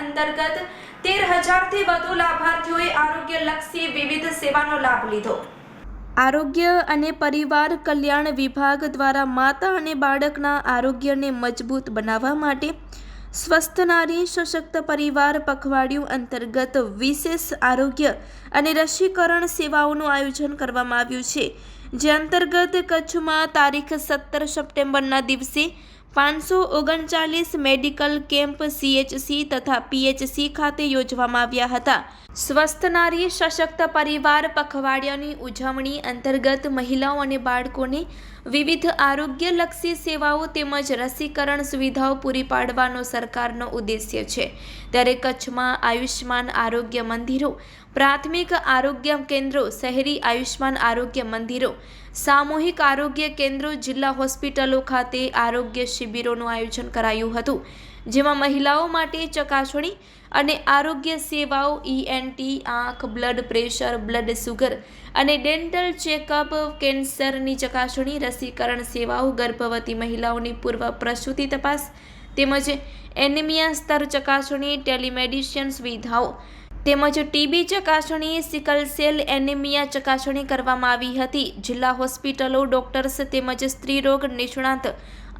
અંતર્ગત તેર હજારથી વધુ લાભાર્થીઓએ આરોગ્યલક્ષી વિવિધ સેવાનો લાભ લીધો. આરોગ્ય અને પરિવાર કલ્યાણ વિભાગ દ્વારા માતા અને બાળકના આરોગ્યને મજબૂત બનાવવા માટે સ્વસ્થ નારી, સશક્ત પરિવાર પખવાડિયું અંતર્ગત વિશેષ આરોગ્ય અને રસીકરણ સેવાઓનું આયોજન કરવામાં આવ્યું છે. જે અંતર્ગત કચ્છમાં તારીખ સત્તર સપ્ટેમ્બરના દિવસે પાંચસો ઓગણચાલીસ મેડિકલ કેમ્પ સીએચસી તથા પીએચસી ખાતે યોજવામાં આવ્યા હતા. સ્વસ્થ નારી, સશક્ત પરિવાર, પખવાડિયાની ઉજવણી અંતર્ગત મહિલાઓ અને બાળકોને વિવિધ આરોગ્યલક્ષી સેવાઓ તેમજ રસીકરણ સુવિધાઓ પૂરી પાડવાનો સરકારનો ઉદ્દેશ્ય છે. ત્યારે કચ્છમાં આયુષ્માન આરોગ્ય મંદિરો પ્રાથમિક આરોગ્ય કેન્દ્રો, શહેરી આયુષ્માન આરોગ્ય મંદિરો, સામૂહિક આરોગ્ય કેન્દ્રો, જિલ્લા હોસ્પિટલો ખાતે આરોગ્ય શિબિરોનું આયોજન કરાયું હતું, જેમાં મહિલાઓ માટે ચકાસણી અને આરોગ્ય સેવાઓ ઈએનટી આંખ, બ્લડ પ્રેશર, બ્લડ સુગર અને ડેન્ટલ ચેકઅપ, કેન્સરની ચકાસણી, રસીકરણ સેવાઓ, ગર્ભવતી મહિલાઓની પૂર્વ પ્રસૂતિ તપાસ તેમજ એનિમિયા સ્તર ચકાસણી ટેલિમેડિસિન સુવિધાઓ તેમજ ટીબી ચકાસણી, સિકલ સેલ એનિમિયા ચકાસણી કરવામાં આવી હતી. જિલ્લા હોસ્પિટલો, ડોક્ટર્સ તેમજ સ્ત્રીરોગ નિષ્ણાંત,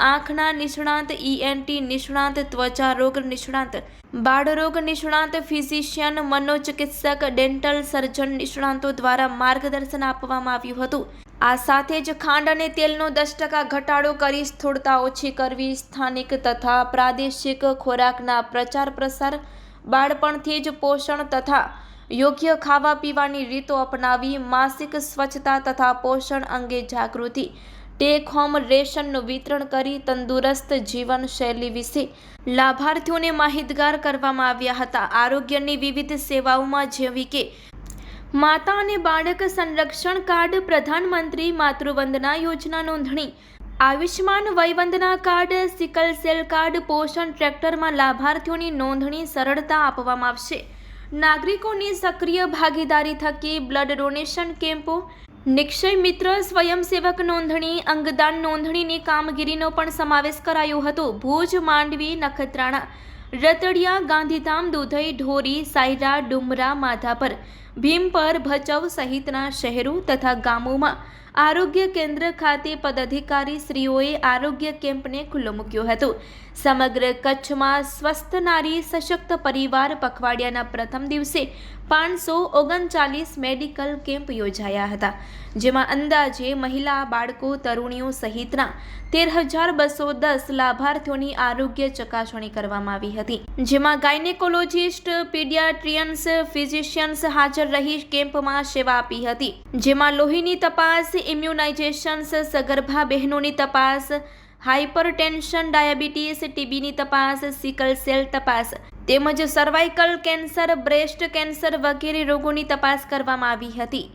આંખના નિષ્ણાંત ઈએનટી નિષ્ણાંત, ત્વચા રોગ નિષ્ણાંત બાળરોગ નિષ્ણાંત, ફિઝિશિયન, મનોચિકિત્સક, ડેન્ટલ સર્જન નિષ્ણાંતો દ્વારા માર્ગદર્શન આપવામાં આવ્યું હતું. આ સાથે જ ખાંડ અને તેલનો દસ ટકા ઘટાડો કરી સ્થૂળતા ઓછી કરવી, સ્થાનિક તથા પ્રાદેશિક ખોરાકના પ્રચાર પ્રસાર બાળપણથી જ પોષણ તથા યોગ્ય ખાવા પીવાની રીતો અપનાવી, માસિક સ્વચ્છતા તથા પોષણ અંગે જાગૃતિ, ટેક હોમ રેશનનું વિતરણ કરી તંદુરસ્ત જીવનશૈલી વિશે લાભાર્થીઓને માહિતગાર કરવામાં આવ્યા હતા. આરોગ્યની વિવિધ સેવાઓમાં જેવી કે માતા અને બાળક સંરક્ષણ કાર્ડ, પ્રધાનમંત્રી માતૃવંદના યોજના નોંધણી Ayushman Vayvandana card, sickle cell card, પોષણ ટ્રેક્ટરમાં લાભાર્થીઓની નોંધણી સરળતા આપવામાં આવશે. નાગરિકોની સક્રિય ભાગીદારી થકી બ્લડ ડોનેશન કેમ્પો, નિક્ષય મિત્ર સ્વયંસેવક નોંધણી, અંગદાન નોંધણીની કામગીરીનો પણ સમાવેશ કરાયો હતો. ભુજ, માંડવી, નખત્રાણા, રતડિયા, ગાંધીધામ, દુધઈ, ઢોરી, સાયરા, ડુમરા, માધાપર, ભીમપર ભચવ સહિતના શહેરો તથા ગામોમાં આરોગ્ય કેન્દ્ર ખાતે પદાધિકારી શ્રીઓએ આરોગ્ય કેમ્પને ખુલ્લો મૂક્યો હતો. સમગ્ર કચ્છમાં સ્વસ્થ નારી, સશક્ત પરિવાર પખવાડિયાના પ્રથમ દિવસે પાંચસો ઓગણચાલીસ મેડિકલ કેમ્પ યોજાયા હતા, જેમાં અંદાજે મહિલા, બાળકો, તરુણીઓ સહિતના તેર હજાર બસો દસ લાભાર્થીઓની આરોગ્ય ચકાસણી કરવામાં આવી હતી. જેમાં ગાયનેકોલોજીસ્ટ, પીડિયાટ્રિયન્સ ફિઝિશિયન્સ હાજર રહી કેમ્પમાં સેવા આપી હતી. જેમાં લોહીની તપાસ ઇમ્યુનાઇઝેશન્સ સગર્ભા બહેનોની તપાસ હાઇપરટેન્શન ડાયાબિટીસ ટીબીની તપાસ સિકલ સેલ તપાસ તેમજ સર્વાઇકલ કેન્સર બ્રેસ્ટ કેન્સર વગેરે રોગોની તપાસ કરવામાં આવી હતી.